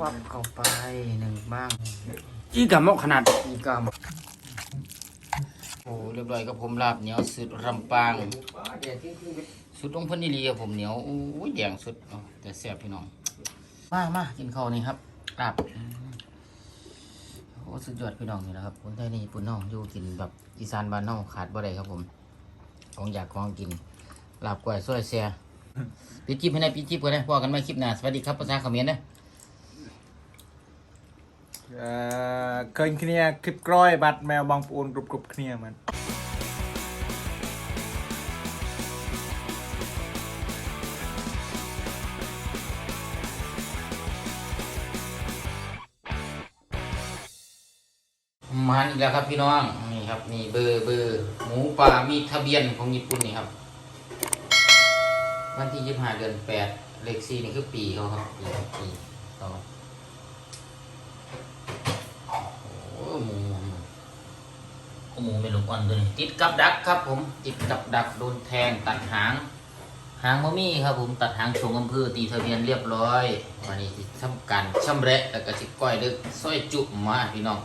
วับเข้าไปหนึ่งบ้าง อีกับมอกขนาดอีกกำโอ้เรียบร้อยกับผมลาบเหนียวสุดลำปาง สุดลงพันนีรีครับผมเหนียวโอ้ยแดงสุดเอาแต่แซ่บพี่น้อง มามากินข้าวนี่ครับลาบโอ้สุดยอดพี่น้องนี่แหละครับคนไทยนี่ปุ่นน้องอยู่กินแบบอีสานบ้านน้องขาดบ่ได้ครับผม ของอยากของกินลาบกล้วยซอยเสียปิดจิบให้ได้ปิดจิบกันนะพอกันใหม่คลิปหน้าสวัสดีครับภาษาเขมรนะ អឺឃើញគ្នាគិតក្រោយបាត់មែវបងប្អូនគ្រប់គ្រប់គ្នាមែន มาอีกแล้วครับพี่น้องนี่ครับนี่เบอร์เบอร์หมูป่ามีทะเบียนของญี่ปุ่นนี่ครับ วันที่ยี่ห้าเดือนแปดเลขสี่นี่คือปีเขาครับปีปีเข โอ้หมูเป็นลูกอ่อนตัวนี้ติดกับดักครับ ผมติดกับดักโดนแทงตัดหาง หางมมี่ครับผมตัดหางชงอำเภอตีทะเบียนเรียบร้อยวันนี้สิทำการชำแระแล้วก็ชิก้อยดึกซอยจุ่มมาพี่น้อง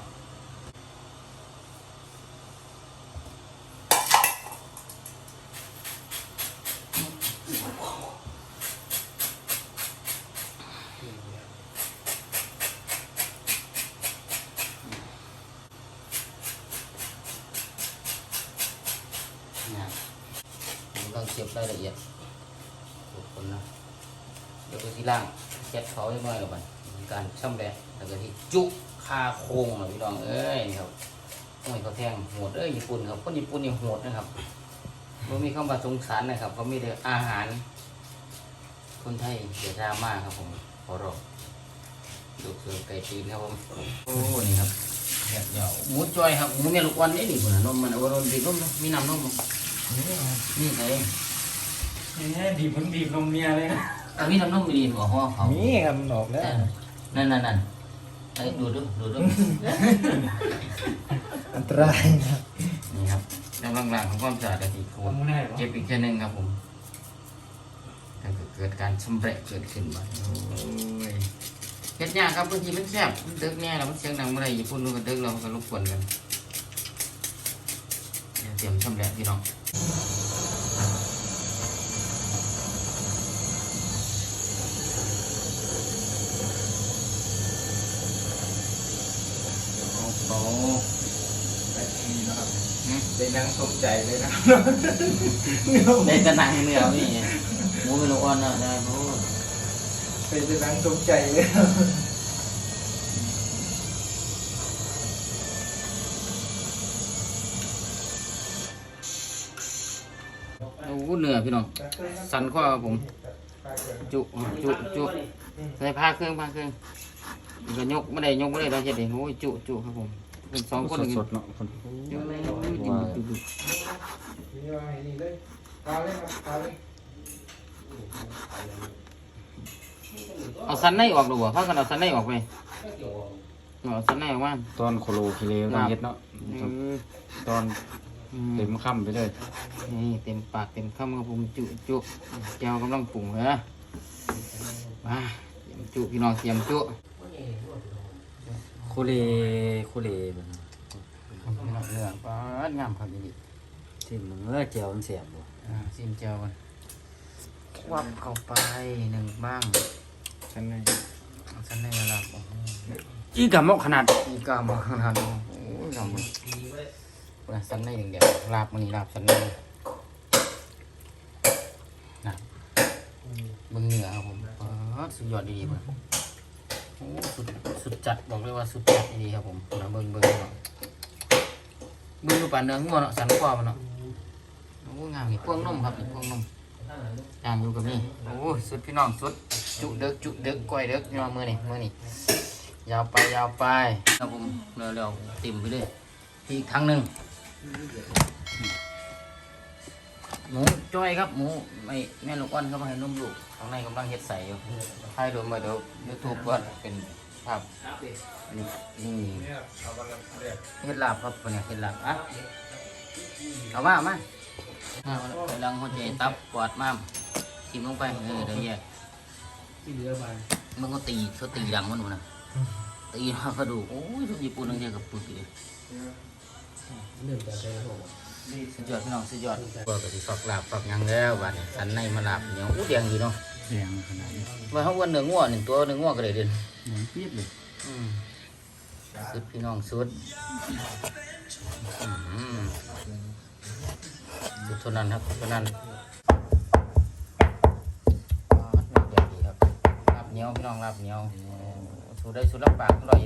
นะผมต้องเก็บรายละเอียดทุกคนนะเดี๋ยวไปที่ล่างเช็ดเขาให้น้อยกับมันมีการช่ำแหละแล้วก็ที่จุคาโคงนะพี่น้องเอ้ยนี่ครับต้องให้เขาแทงโหดเอ้ยญี่ปุ่นครับคนญี่ปุ่นนี่โหดนะครับไม่มีคำว่าสงสารนะครับเขามีแต่อาหาร คนไทยเสียดราม่าครับผมขอร้องดูเสือไก่ตีนครับผมโอ้นี่ครับแหบยาวหมูจอยครับหมูเมียลูกอ่อนนี่นี่คนน่ะนมมันเอานมดีนมนะมีน้ำนมบ่นี่ไงนี่ดีบมันดีบนมเมียเลยนะอะมีน้ำนมมีดีหัวห่อเขามีครับมันออกแล้วนั่นนั่นนั่นไอ้ดูดูดูดูอันตรายครับนี่ครับกำลังล้างของความสะอาดอีกคนเก็บอีกแค่หนึงครับผมถ้าเกิดการชำแหละเกิดขึ้นมาโอ้ยเฮ็ดยากครับบางทีมันแซ่บมันดึกแน่แล้วมันเสียงดังเมื่อไรญี่ปุ่นมันก็ดึกเรามันก็รบกวนกันเดี๋ยวเตรียมชำแหละพี่น้อง ได้นั่งสมใจเลยนะได้แตะนังเนื้อนี่หมูเป็นลูกอ่อนนะได้พูดเป็นได้นั่งสมใจเลยโอ้โหเนื้อพี่น้องสันข้อครับผม จุจุจุใส่ผ้าเครื่องผ้าเครื่องก็ยกไม่ได้ยกไม่ได้เราเห็ดเองโอ้ยจุจุครับผม เป็นสองคนกินสดๆเนาะคนเยอะเลยกินจุจุเอาสันในออกดูบ่พากันเอาสันในออกไปเอาสันในออกมาตอนโคโลคิเลตอนเย็ดเนาะเออตอนอืมเต็มค่ำไปเลยนี่เต็มปากเต็มคำครับผมจุจุแก้วกำลังปรุงเลยนะมาเตรียมจุพี่น้องเตรียมจุโคเลโคเลแบบนั้นพี่น้องเรื่องปาดงามครับดีที่มันเออเจียวมันเสียบบ่อ่าซิมเจียวกันวับเข้าไปหนึ่งบ้างฉันไงเอาสันในระดับโอ้โหอีกับมอกขนาดอีกามาขนาดนี้โอ้ยลำมันนะสันในอย่างเดียวลาบมันนี่ลาบสันในนะเบิ่งเนื้อครับผมปาดสุดยอดดีๆเบิ่ง โอ้สุดสุดจัดบอกเลยว่าสุดจัดดีครับผมนะเบิ่งเบิ่งเนาะเบิ่งดูปานเนื้องอเนาะสันคอมันเนาะโอ้งามนี่พวงนมครับนี่พวงนมย่างอยู่กับนี่โอ้สุดพี่น้องสุดจุเด็กจุเด็กก้อยเด็กพี่น้อมือนี่มือนี่ยาวไปยาวไปครับผมเร็วๆติ่มไปเลยอีกครั้งหนึ่งหมู จ้อยครับหมูไม่แม่ลูกอ้อนเขามาให้นมลูกข้างในกำลังเฮ็ดใส่อยู่ให้ดูมาเดี๋ยวยูทูบก็เป็นภาพนี่นี่เฮ็ดลาบครับคนนี้เฮ็ดลาบอะเอามาเอามาเอามาไปลังหัวใจตับปอดมามทิมลงไปเออเดี๋ยวแยกที่เหลือไปมันก็ตีเขาตีดังมันหนูนะตีแล้วก็ดูโอ้ยทุกญี่ปุ่นนั่งเจอกับปึกเลยเรื่องจากใครนะผม สุดยอดพี่น้องสุดยอดก็กะสิฝักลาบฝักหยังแล้วบัดนี้สันในมาลาบเหนียวอู้แดงอยู่เนาะแดงขนาดนี้ว่าเขาว่าเนื้องัวหนึ่งตัวเนื้องัวก็เลยเด่นเหมือนเปียบเลยอืมสุดพี่น้องสุดอืมสุดเท่านั้นครับเท่านั้นอ๋อแดงดีครับลาบเหนียวพี่น้องลาบเหนียวสูดได้สุดลำปากอร่อย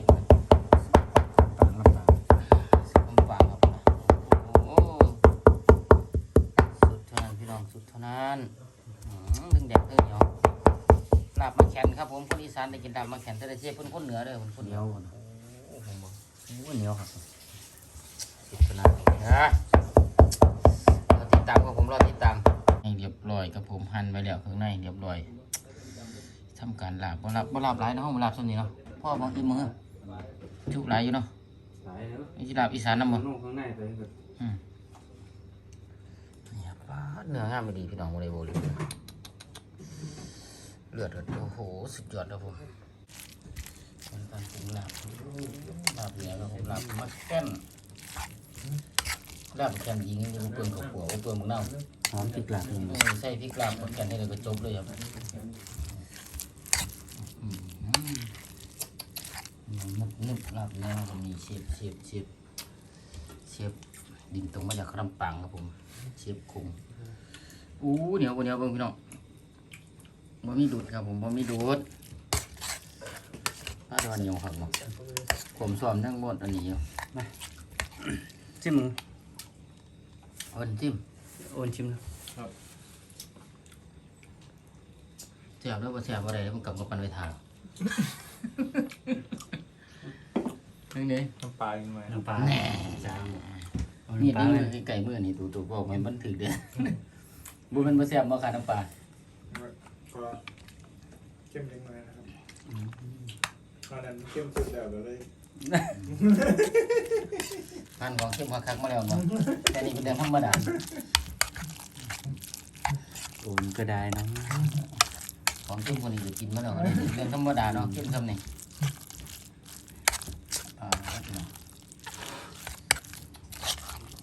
ลาบมาแขนครับผมคนอีสานได้กินลาบมาแขนแต่ได้เทียบเพิ่นคนเหนือเด้อเพิ่นคนเหเหนีนืยอวนะโอ้ผมบอกโอ้เหนียวครับสุดเท่านั้นนะรอติดตามครับผมรอติดตามให้เรียบร้อยครับผมหั่นไปแล้วข้างในเรียบร้อยทำการลาบบ่ลาบบ่ลาบหลายเนาะห้องลาบส่วนนี้เนาะพ่อบอกอีมือจุกหลายอยู่เนาะสายแล้วนี่สิลาบอีสานนำบ่นุ่งข้างในไปก็อืมนี่ครับปาดเนื้องามไม่ดีพี่น้องโมเลโบเลย เลือดเลือดโอ้โหสุดยอดครับผมเป็นการปรุงลาบลาบเหนียวครับผมลาบมักแก้นลาบแก้นยิงนี่มันเปลืองกับหัวเปลืองมึงเน่าหอมติดหลักเลยเออใส่พริกลาบมักแก้นให้เลยก็จบเลยครับอืมนึบนึบลาบเนื้อมันมีเชฟเชฟเชฟเชฟดินตรงมาจากลำปางครับผม เชฟคุงอู้เหนียวกว่าเหนียวเบิ่งพี่น้อง บ่มีดูดครับผมบ่มีดูดป้าดอนเหนียวครับผมผมซ้อมทั้งหมดอันนี้อยู่จิ้มมึงเอาอันจิ้มโอนชิมนะแซ่บแล้วบ่แซ่บบ่ได้แล้วมันกลับมาปันไปทางนี่นี่น้ำปลาอีกหน่อยน้ำปลาแน่จางเอานี่น้ำปลานี่เลยไก่มือนี่ตัวตัวบอกมันมันถึกเด้อบ่แม่นบ่แซ่บบ่ขาดน้ำปลา ก็เข้มเล็กน้อยนะครับตอนนั้นเข้มสุดแล้วก็เลยพันของเข้มคักๆมาแล้วเนาะแต่นี่เป็นเรื่องธรรมดาโอนก็ได้นะของเข้มคนนี้จะกินมาแล้วอันนี้เรื่องธรรมดาเนาะเข้มคำนี้อ่าครับพี่น้อง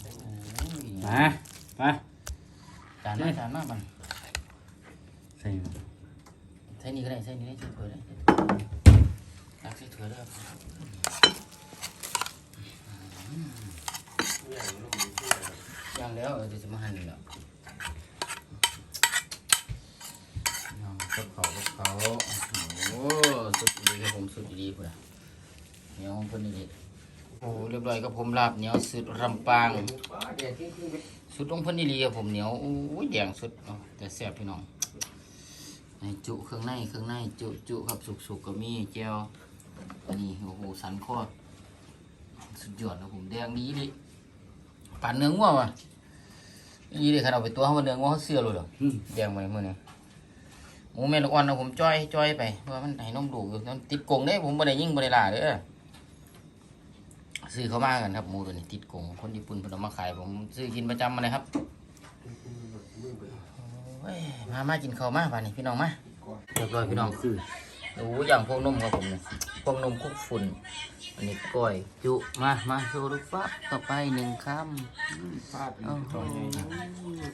โอ้ยมามาจานหน้าจานหน้ามันใส่มาใส่นี่ก็ได้ใส่นี่ได้ใส่ถ้วยได้ตักใส่ถ้วยได้ครับย่างแล้วเดี๋ยวจะมาหั่นนี่แหละน้องกับเขากับเขาโอ้สุดดีครับผมสุดดีพุ่อะเหนียวของเพิ่นนี่ดิโอ้เรียบร้อยกับผมลาบเหนียวสุดลำปาง สุดลงเพิ่นนี่ดีครับผมเหนียวโอ้ยแดงสุดแต่แซ่บพี่น้อง ในจุเครื่องในเครื่องในจุจุครับสุกๆก็มีแจ่วอันนี้โอ้โหสันคอสุดยอดนะผมแดงดีดิปั่นเนื้องัวว่ะนี่ดิขนาดเอาไปตัวเขามาเนื้องัวเขาเสือเลยเหรออืมแดงไปมื้อนี้หมูแม่ลูกอ่อนนะผมจ้อยจ้อยไปเพราะว่ามันให้นมดูกอยู่มันติดกรงเด้ผมบ่ได้ยิงบ่ได้ล่าเด้อซื้อเขามากันครับหมูตัวนี้ติดกรงคนญี่ปุ่นเพิ่นเอามาขายผมซื้อกินประจำมาเลยครับโอ้ยมามากินข้าวมาป่านนี้พี่น้องมาเรียบร้อยพี่น้องคือดูอย่างพวกนมครับผมเนี่ยพวกนมคุกฝุ่น อันนี้ก้อยจุมามาโชว์ดูปั๊บต่อไปหนึ่งคฟาดำโอ้โหต่อใหญ่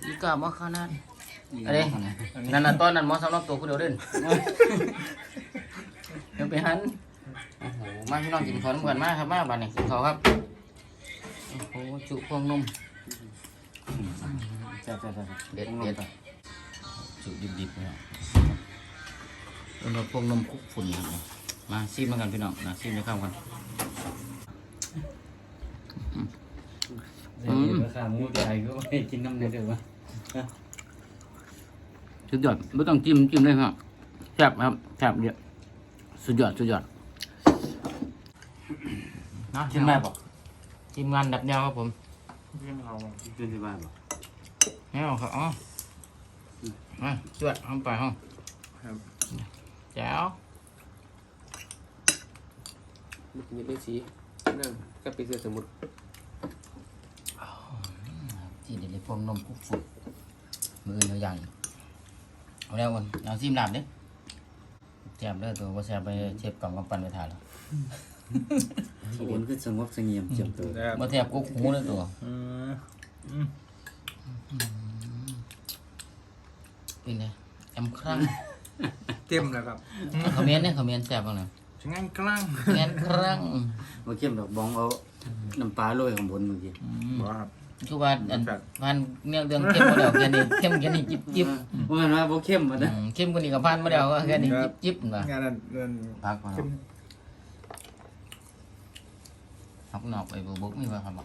อีกามาขนาดอะไรนั่นน่ะตอนนั้นหมอสำหรับตัวคุณเดียวเด่นเดี๋ยวไปหันโอ้โหมาพี่น้องกินข้าวน้ำกันมาครับมาบ้านนี้กินข้าวครับโอ้โหจุพวงนมแซ่บแซ่บแซ่บเด็ดเด็ด จุดิบๆเนี่ยแล้วเราพวกนมคุกฝุ่นครับเนี่ยมาซีมกันพี่น้องนะซีมจะเข้ากันเดี๋ยวราคาหมูใหญ่ก็ไม่กินน้ำเดือดเดี๋ยววะสุดยอดไม่ต้องจิ้มจิ้มเลยครับแซ่บครับแซ่บเยอะสุดยอดสุดยอดนะกินได้ปะทีมงานดับแนวครับผมเพื่อนเราอะกินที่บ้านปะแนวครับอ๋อ มาจวดห้องไปห้องครับแจ๋วมันมีเป็นสีนั่นก็เป็นเสื้อสมุดที่เด็ดเลยพวกนมคุกฝุ่นมือเนื้อย่างอีกเอาแล้วกันเอาซีมลาบเด้แซ่บเด้อตัวบ่แซ่บไปเชฟกล่องกำปั้นไปทานแล้วทีเด่นคือสงบเสงี่ยมเจียมตัวนะครับบ่แซ่บกุ๊กหูเลยตัวอืมอืม เป็นไงแอมครั้งเต็มแล้วครับคอมเมนต์เนี่ยคอมเมนต์แซ่บบ้างนะช่างงานกลางแงนครั้งบ่เข้มดอกบ้องเอาน้ำปลาโรยข้างบนเมื่อกี้บอกครับคือว่าอันพันเนี่ยเรื่องเข้มบ่แล้วแค่นี้เข้มแค่นี้จิบจิบว่ามันว่าบ่เข้มบ่อืนะมเข้มกว่านี้ก็พันบ่แล้วก็แค่นี้จิบจิบว่างานนั้นนั้นพักมาเข้มพักนอกไปบ่บุกมีว่าครับบ่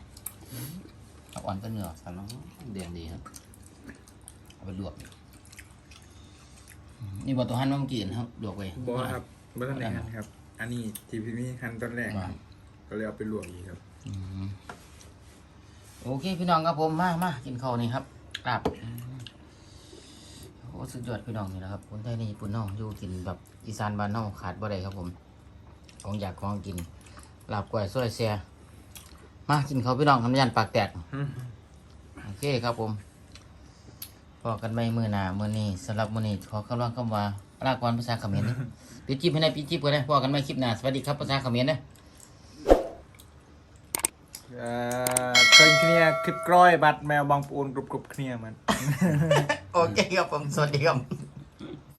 พักอ่อนก็เนื้อสันเนาะเด่นดีครับเอาไปลวกอืม นี่บ่ตัวหั่นมาเมื่อกี้นะครับลวกไว้บอกครับบ่ทันได้หั่นครับ อันนี้ที่พี่มีหั่นตอนแรกว่าก็เลยเอาไปลวกอีกครับอืมโอเคพี่น้องครับผมมามากินข้าวนี่ครับกราบโอ้สุดยอดพี่น้องนี่นะครับคนไทยนี่ญี่ปุ่นเน้องอยู่กินแบบอีสานบ้านเน้องขาดบ่ได้ครับผม ของอยากของกินลาบกล้วยซอยเสียมากินข้าวพี่น้องทำยันปากแตกโอเคครับผม พอกันไม่มือหนามือนี้สำหรับมือนี้ขอคำร้องคำว่าลากวนภาษาเขมรนี่ปิจิบให้ได้ปิจิบกันนะพอกันไม่คลิปหน้าสวัสดีครับภาษาเขมรนะเอ่อเคยเคลียร์คลิปกล้อยบัตรแมวบางปูนกรุบกรุบเคลียมัน โอเคครับผมสวัสดีครับ